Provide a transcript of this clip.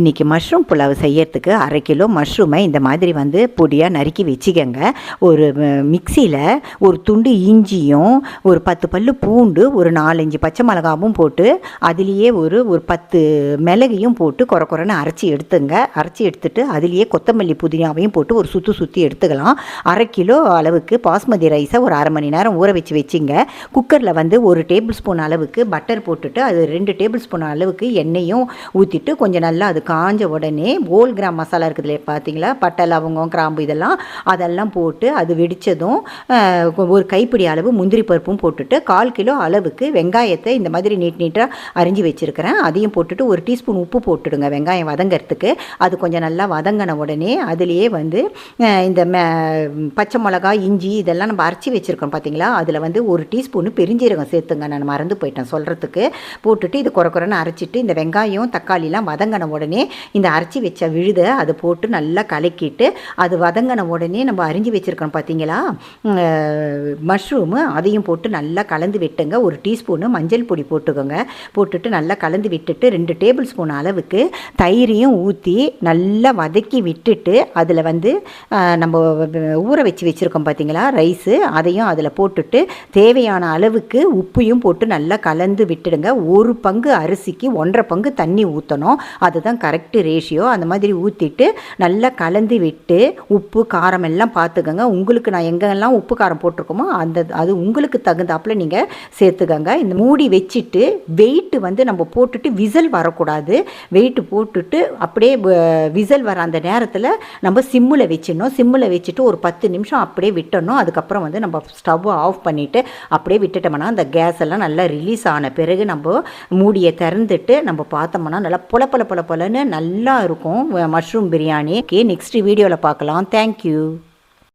இன்றைக்கி மஷ்ரூம் புலாவ் செய்யறதுக்கு அரை கிலோ மஷ்ரூமை இந்த மாதிரி வந்து பொடியாக நறுக்கி வச்சுக்கோங்க. ஒரு மிக்சியில் ஒரு துண்டு இஞ்சியும் ஒரு பத்து பல்லு பூண்டு ஒரு நாலஞ்சு பச்சை மிளகாவும் போட்டு அதுலேயே ஒரு ஒரு பத்து மிளகையும் போட்டு குறை குறைன்னு அரைச்சி எடுத்துங்க. அரைச்சி எடுத்துட்டு அதுலேயே கொத்தமல்லி புதினாவையும் போட்டு ஒரு சுற்றி சுற்றி எடுத்துக்கலாம். அரை கிலோ அளவுக்கு பாஸ்மதி ரைஸை ஒரு அரை மணி நேரம் ஊற வச்சு வச்சுங்க. குக்கரில் வந்து ஒரு டேபிள் ஸ்பூன் அளவுக்கு பட்டர் போட்டுட்டு அது ரெண்டு டேபிள் ஸ்பூன் அளவுக்கு எண்ணெயும் ஊற்றிட்டு கொஞ்சம் நல்லா அது காஞ்ச உடனே ஓல் கிராம் மசாலா இருக்குது இல்லையா பார்த்தீங்களா? பட்டை லவங்கம் கிராம்பு இதெல்லாம் அதெல்லாம் போட்டு அது வெடித்ததும் ஒரு கைப்பிடி அளவு முந்திரி பருப்பும் போட்டுட்டு கால் கிலோ அளவுக்கு வெங்காயத்தை இந்த மாதிரி நீட் நீட்டாக அரிஞ்சு வச்சுருக்கிறேன். அதையும் போட்டுட்டு ஒரு டீஸ்பூன் உப்பு போட்டுடுங்க வெங்காயம் வதங்கிறதுக்கு. அது கொஞ்சம் நல்லா வதங்கின உடனே அதுலேயே வந்து இந்த பச்சை மிளகா இஞ்சி இதெல்லாம் நம்ம அரைச்சி வச்சுருக்கோம் பார்த்தீங்களா? அதில் வந்து ஒரு டீஸ்பூன் பெருஞ்சீரகம் சேர்த்துங்க. நான் மறந்து போயிட்டேன் சொல்கிறதுக்கு போட்டுட்டு இது குறை குறைன்னு அரைச்சிட்டு இந்த வெங்காயம் தக்காளிலாம் வதங்கின உடனே உடனே இந்த அரைச்சி வச்ச விழுதை அதை போட்டு நல்லா கலக்கிட்டு அது வதங்கின உடனே நம்ம அரிஞ்சு வச்சுருக்கோம் பார்த்தீங்களா? மஷ்ரூமு அதையும் போட்டு நல்லா கலந்து விட்டுங்க. ஒரு டீஸ்பூனு மஞ்சள் பொடி போட்டுக்கோங்க. போட்டுட்டு நல்லா கலந்து விட்டுட்டு ரெண்டு டேபிள் ஸ்பூன் அளவுக்கு தயிரையும் ஊற்றி நல்லா வதக்கி விட்டுட்டு அதில் வந்து நம்ம ஊற வச்சு வச்சுருக்கோம் பார்த்தீங்களா? ரைஸு அதையும் அதில் போட்டுட்டு தேவையான அளவுக்கு உப்பையும் போட்டு நல்லா கலந்து விட்டுடுங்க. ஒரு பங்கு அரிசிக்கு ஒன்றரை பங்கு தண்ணி ஊற்றணும் அதுதான் கரெக்டு ரேஷியோ அந்த மாதிரி ஊற்றிட்டு நல்லா கலந்து விட்டு உப்பு காரம் எல்லாம் பார்த்துக்கோங்க உங்களுக்கு நான் எங்கெல்லாம் உப்பு காரம் போட்டிருக்கோமோ அந்த அது உங்களுக்கு தகுந்தாப்புல நீங்கள் சேர்த்துக்கோங்க. இந்த மூடி வச்சுட்டு வெயிட்டு வந்து நம்ம போட்டுட்டு விசில் வரக்கூடாது. வெயிட்டு போட்டுட்டு அப்படியே விசில் வர அந்த நேரத்தில் நம்ம சிம்மில் வச்சிடணும். சிம்மில் வச்சுட்டு ஒரு பத்து நிமிஷம் அப்படியே விட்டணும். அதுக்கப்புறம் வந்து நம்ம ஸ்டவ் ஆஃப் பண்ணிவிட்டு அப்படியே விட்டுட்டோம்னா அந்த கேஸ் எல்லாம் நல்லா ரிலீஸ் ஆன பிறகு நம்ம மூடியை திறந்துட்டு நம்ம பார்த்தோம்னா நல்லா புல புல புல புல நல்லா இருக்கும். மஷ்ரூம் பிரியாணி ஓகே நெக்ஸ்ட் வீடியோவில் பார்க்கலாம். தேங்க்யூ